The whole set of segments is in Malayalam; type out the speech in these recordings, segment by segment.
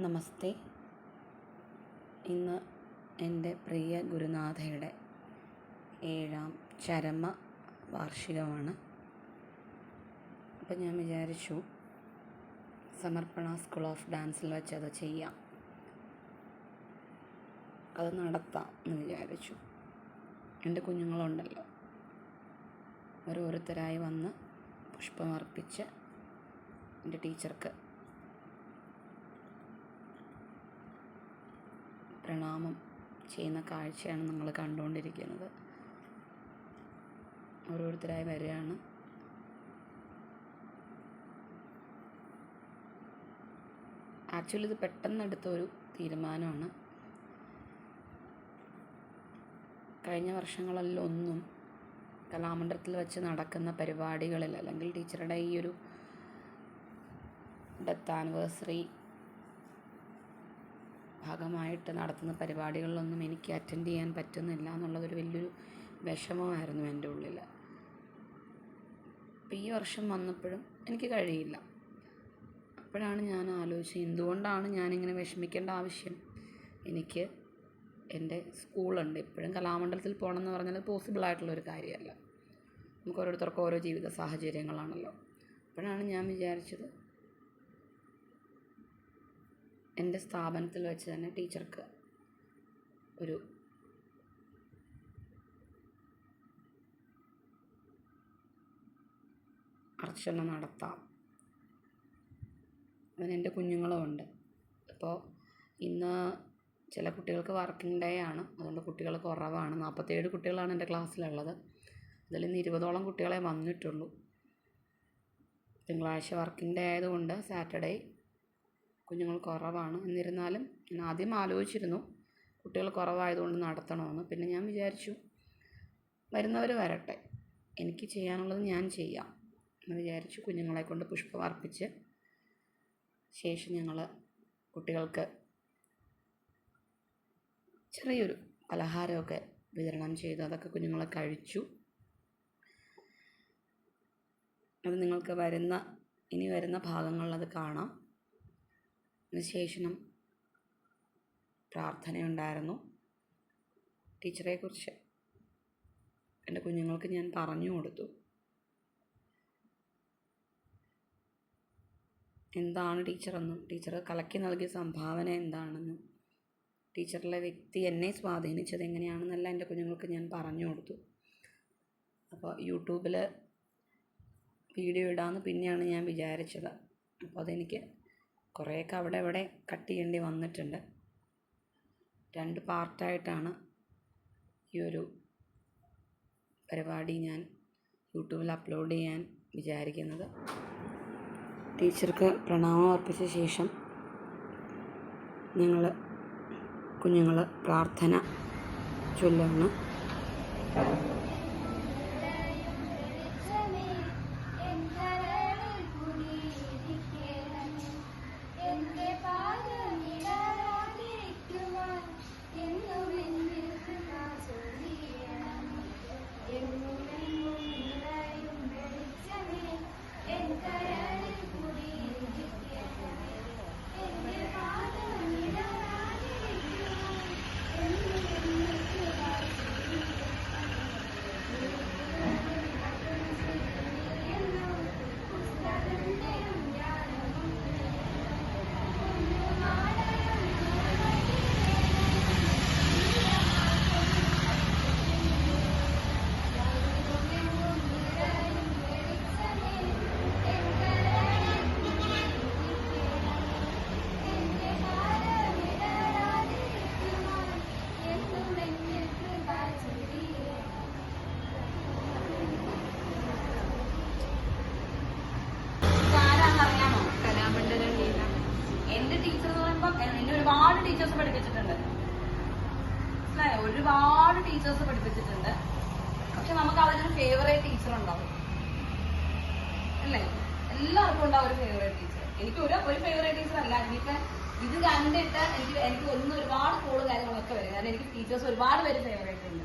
നമസ്തേ. ഇന്ന് എന്റെ പ്രിയ ഗുരുനാഥയുടെ ഏഴാം ചരമ വാർഷികമാണ്. അപ്പം ഞാൻ വിചാരിച്ചു സമർപ്പണ സ്കൂൾ ഓഫ് ഡാൻസിൽ വെച്ച് അത് ചെയ്യാം. അത് നടത്താം എന്ന് വിചാരിച്ചു. എന്റെ കുഞ്ഞുങ്ങളുണ്ടല്ലോ. ഓരോരുത്തരായി വന്ന് പുഷ്പമർപ്പിച്ച് എന്റെ ടീച്ചർക്ക് പ്രണാമം ചെയ്യുന്ന കാഴ്ചയാണ് നമ്മൾ കണ്ടുകൊണ്ടിരിക്കുന്നത്. ഓരോരുത്തരായി വരികയാണ്. ആക്ച്വലി ഇത് പെട്ടെന്ന് എടുത്തൊരു തീരുമാനമാണ്. കഴിഞ്ഞ വർഷങ്ങളിലൊന്നും കലാമണ്ഡലത്തിൽ വെച്ച് നടക്കുന്ന പരിപാടികളിൽ അല്ലെങ്കിൽ ടീച്ചറുടെ ഈ ഒരു ഡെത്ത് ആനിവേഴ്സറി ഭാഗമായിട്ട് നടത്തുന്ന പരിപാടികളിലൊന്നും എനിക്ക് അറ്റൻഡ് ചെയ്യാൻ പറ്റുന്നില്ല എന്നുള്ളതൊരു വലിയൊരു വിഷമമായിരുന്നു എന്റെ ഉള്ളിൽ ഈ വർഷം വന്നപ്പോഴും എനിക്ക് കഴിയില്ല. അപ്പോഴാണ് ഞാൻ ആലോചിച്ചത് എന്തുകൊണ്ടാണ് ഞാനിങ്ങനെ വിഷമിക്കേണ്ട ആവശ്യം? എനിക്ക് എന്റെ സ്കൂളുണ്ട്. ഇപ്പോഴും കലാമണ്ഡലത്തിൽ പോകണം എന്ന് പറഞ്ഞാൽ പോസിബിൾ ആയിട്ടുള്ള ഒരു കാര്യമല്ല. നമുക്ക് ഓരോരുത്തർക്കും ഓരോ ജീവിത സാഹചര്യങ്ങളാണല്ലോ. അപ്പോഴാണ് ഞാൻ വിചാരിച്ചത് എന്റെ സ്ഥാപനത്തിൽ വെച്ച് തന്നെ ടീച്ചർക്ക് ഒരു അർച്ചന നടത്താം. അതിന് എന്റെ കുഞ്ഞുങ്ങളും ഉണ്ട്. അപ്പോൾ ഇന്ന് ചില കുട്ടികൾക്ക് വർക്കിംഗ് ഡേ ആണ്. അതുകൊണ്ട് കുട്ടികൾ കുറവാണ്. നാൽപ്പത്തേഴ് കുട്ടികളാണ് എന്റെ ക്ലാസ്സിലുള്ളത്. അതിൽ ഇന്ന് ഇരുപതോളം കുട്ടികളെ വന്നിട്ടുള്ളൂ. തിങ്കളാഴ്ച വർക്കിംഗ് ഡേ ആയതുകൊണ്ട് സാറ്റർഡേ കുഞ്ഞുങ്ങൾ കുറവാണ്. എന്നിരുന്നാലും ഞാൻ ആദ്യം ആലോചിച്ചിരുന്നു കുട്ടികൾ കുറവായതുകൊണ്ട് നടത്തണമെന്ന്. പിന്നെ ഞാൻ വിചാരിച്ചു വരുന്നവർ വരട്ടെ. എനിക്ക് ചെയ്യാനുള്ളത് ഞാൻ ചെയ്യാം എന്ന് വിചാരിച്ചു കുഞ്ഞുങ്ങളെ കൊണ്ട് പുഷ്പം അർപ്പിച്ച് ശേഷം ഞങ്ങൾ കുട്ടികൾക്ക് ചെറിയൊരു പലഹാരമൊക്കെ വിതരണം ചെയ്തു. അതൊക്കെ കുഞ്ഞുങ്ങളെ കഴിച്ചു. അത് നിങ്ങൾക്ക് വരുന്ന ഇനി വരുന്ന ഭാഗങ്ങളിൽ അത് കാണാം. അതിനുശേഷം പ്രാർത്ഥനയുണ്ടായിരുന്നു. ടീച്ചറെക്കുറിച്ച് എന്റെ കുഞ്ഞുങ്ങൾക്ക് ഞാൻ പറഞ്ഞു കൊടുത്തു. എന്താണ് ടീച്ചറെന്നും ടീച്ചർ കലക്കി നൽകിയ സംഭാവന എന്താണെന്നും ടീച്ചറിലെ വ്യക്തി എന്നെ സ്വാധീനിച്ചത് എങ്ങനെയാണെന്നെല്ലാം എന്റെ കുഞ്ഞുങ്ങൾക്ക് ഞാൻ പറഞ്ഞു കൊടുത്തു. അപ്പോൾ യൂട്യൂബിൽ വീഡിയോ ഇടാമെന്ന് പിന്നെയാണ് ഞാൻ വിചാരിച്ചത്. അപ്പോൾ അതെനിക്ക് കുറേയൊക്കെ അവിടെ ഇവിടെ കട്ട് ചെയ്യേണ്ടി വന്നിട്ടുണ്ട്. രണ്ട് പാർട്ടായിട്ടാണ് ഈ ഒരു പരിപാടി ഞാൻ യൂട്യൂബിൽ അപ്ലോഡ് ചെയ്യാൻ വിചാരിക്കുന്നത്. ടീച്ചർക്ക് പ്രണാമം അർപ്പിച്ച ശേഷം ഞങ്ങൾ കുഞ്ഞുങ്ങൾ പ്രാർത്ഥന ചൊല്ലാണ് ടീച്ചേഴ്സ് പഠിപ്പിച്ചിട്ടുണ്ട്. മനസ്സിലായോ? ഒരുപാട് ടീച്ചേഴ്സ് പഠിപ്പിച്ചിട്ടുണ്ട്. പക്ഷെ നമുക്ക് അവരൊരു ഫേവറേറ്റ് ടീച്ചർ ഉണ്ടാവും. അല്ലേ? എല്ലാവർക്കും ഉണ്ടാവും ഒരു ഫേവറേറ്റ് ടീച്ചർ എനിക്ക് ഒരു ഒരു ഫേവറേറ്റ് ടീച്ചർ അല്ല. എനിക്ക് ഇത് കണ്ടിട്ട് എനിക്ക് എനിക്ക് ഒന്ന് ഒരുപാട് കോൾ കാര്യങ്ങളൊക്കെ വരും. കാരണം എനിക്ക് ടീച്ചേഴ്സ് ഒരുപാട് പേര് ഫേവറേറ്റ് ഉണ്ട്.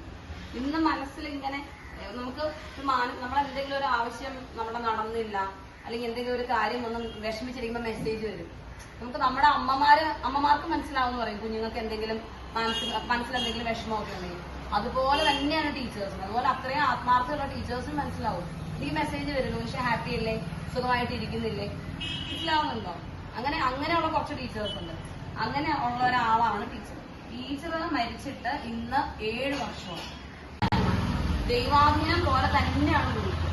ഇന്ന് മനസ്സിൽ ഇങ്ങനെ നമുക്ക് ഒരു നമ്മളെ എന്തെങ്കിലും ഒരു ആവശ്യം നമ്മുടെ നടന്നില്ല അല്ലെങ്കിൽ എന്തെങ്കിലും ഒരു കാര്യം ഒന്ന് വിഷമിച്ചിരിക്കുമ്പോൾ മെസ്സേജ് വരും. നമുക്ക് നമ്മുടെ അമ്മമാര് അമ്മമാർക്ക് മനസ്സിലാവും എന്ന് പറയും. കുഞ്ഞുങ്ങൾക്ക് എന്തെങ്കിലും മനസ്സിൽ മനസ്സിൽ എന്തെങ്കിലും വിഷമമൊക്കെ ഉണ്ടെങ്കിൽ. അതുപോലെ തന്നെയാണ് ടീച്ചേഴ്സിന് അതുപോലെ അത്രയും ആത്മാർത്ഥമുള്ള ടീച്ചേഴ്സിന് മനസ്സിലാവും. ഈ മെസ്സേജ് വരുന്നു. പക്ഷെ ഹാപ്പി അല്ലേ? സുഖമായിട്ട് ഇരിക്കുന്നില്ലേ? മനസ്സിലാവുന്നുണ്ടോ? അങ്ങനെ അങ്ങനെയുള്ള കുറച്ച് ടീച്ചേഴ്സ് ഉണ്ട്. അങ്ങനെ ഉള്ള ഒരാളാണ് ടീച്ചർ ടീച്ചർ മരിച്ചിട്ട് ഇന്ന് ഏഴ് വർഷമാണ്. ദൈവാധീനം പോലെ തന്നെയാണ് വിളിക്കുന്നത്.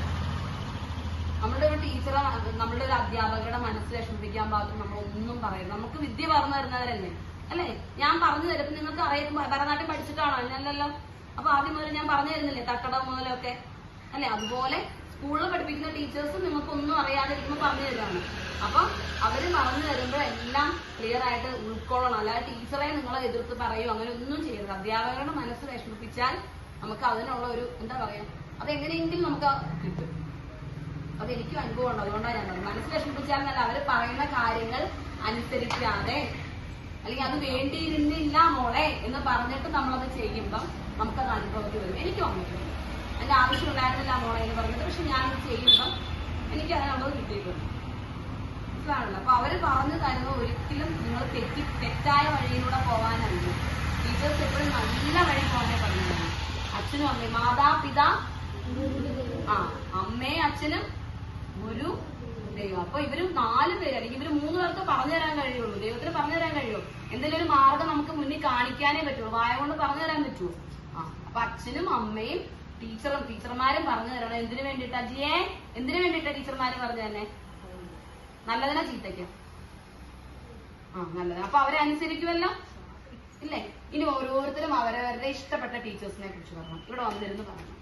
നമ്മുടെ ഒരു ടീച്ചറെ നമ്മുടെ ഒരു അധ്യാപകരുടെ മനസ്സ് വിഷമിപ്പിക്കാൻ പാകത്തിന് നമ്മൾ ഒന്നും പറയരുത്. നമുക്ക് വിദ്യ പറഞ്ഞു തരുന്നവരല്ലേ? അല്ലേ? ഞാൻ പറഞ്ഞു തരും. നിങ്ങൾക്ക് അറിയാം ഭരതനാട്യം പഠിച്ചിട്ടാണോ? അല്ലല്ലോ അപ്പൊ ആദ്യം മുതൽ ഞാൻ പറഞ്ഞു തരുന്നില്ലേ? തട്ടട മുതലൊക്കെ. അല്ലെ? അതുപോലെ സ്കൂളിൽ പഠിപ്പിക്കുന്ന ടീച്ചേഴ്സ് നിങ്ങൾക്ക് ഒന്നും അറിയാതിരിക്കുമ്പോൾ പറഞ്ഞു തരുവാണ്. അപ്പൊ അവർ പറഞ്ഞു തരുമ്പോൾ എല്ലാം ക്ലിയർ ആയിട്ട് ഉൾക്കൊള്ളണം. അല്ലാതെ ടീച്ചറെ നിങ്ങളെ എതിർത്ത് പറയോ. അങ്ങനെ ഒന്നും ചെയ്യരുത്. അധ്യാപകരുടെ മനസ്സ് വിഷമിപ്പിച്ചാൽ നമുക്ക് അതിനുള്ള ഒരു എന്താ പറയാ അതെങ്ങനെയെങ്കിലും നമുക്ക് കിട്ടും. അത് എനിക്കും അനുഭവം ഉണ്ട് അതുകൊണ്ടാണ് ഞാൻ മനസ്സ് വിഷമിപ്പിച്ചാൽ എന്നല്ല അവർ പറയുന്ന കാര്യങ്ങൾ അനുസരിക്കാതെ. അല്ലെങ്കിൽ അത് വേണ്ടിയിരുന്നില്ല മോളെ എന്ന് പറഞ്ഞിട്ട് നമ്മളത് ചെയ്യുമ്പം നമുക്കത് അനുഭവത്തിൽ വരും. എനിക്ക് വന്നിട്ടുണ്ട് ആവശ്യം ഉണ്ടായിരുന്നില്ല മോളെ എന്ന് പറഞ്ഞിട്ട് പക്ഷെ ഞാനത് ചെയ്യുമ്പം എനിക്ക് അതിനുള്ളത് കിട്ടിയിട്ടുണ്ട്. മനസ്സിലാണല്ലോ അപ്പൊ അവർ പറഞ്ഞു തരുന്ന ഒരിക്കലും നിങ്ങൾ തെറ്റി തെറ്റായ വഴിയിലൂടെ പോകാനല്ല. ടീച്ചേഴ്സ് എപ്പോഴും നല്ല വഴി പോകാനേ പറഞ്ഞു അച്ഛനും അമ്മയും മാതാപിതാ ആ അമ്മയും അച്ഛനും ഗുരു ദൈവം. അപ്പൊ ഇവർ നാല് പേര് അല്ലെങ്കിൽ ഇവർ മൂന്ന് പേർക്ക് പറഞ്ഞു തരാൻ കഴിയുള്ളൂ. ദൈവത്തിന് പറഞ്ഞു തരാൻ കഴിയുള്ളൂ. എന്തെങ്കിലും ഒരു മാർഗം നമുക്ക് മുന്നിൽ കാണിക്കാനേ പറ്റുള്ളൂ. വായ കൊണ്ട് പറഞ്ഞു തരാൻ പറ്റുമോ ആ അപ്പൊ അച്ഛനും അമ്മയും ടീച്ചറും ടീച്ചർമാരും പറഞ്ഞു തരണം. എന്തിനു വേണ്ടിട്ടാ ജിയെ എന്തിനു വേണ്ടിട്ടാ ടീച്ചർമാര് പറഞ്ഞു തന്നെ നല്ലതിനാ ചീത്തയ്ക്ക്. ആ നല്ലത് അപ്പൊ അവരെ അനുസരിക്കുമല്ലോ? ഇല്ലേ? ഇനി ഓരോരുത്തരും അവരവരുടെ ഇഷ്ടപ്പെട്ട ടീച്ചേഴ്സിനെ കുറിച്ച് പറഞ്ഞു. ഇവിടെ വന്നിരുന്ന് പറഞ്ഞു.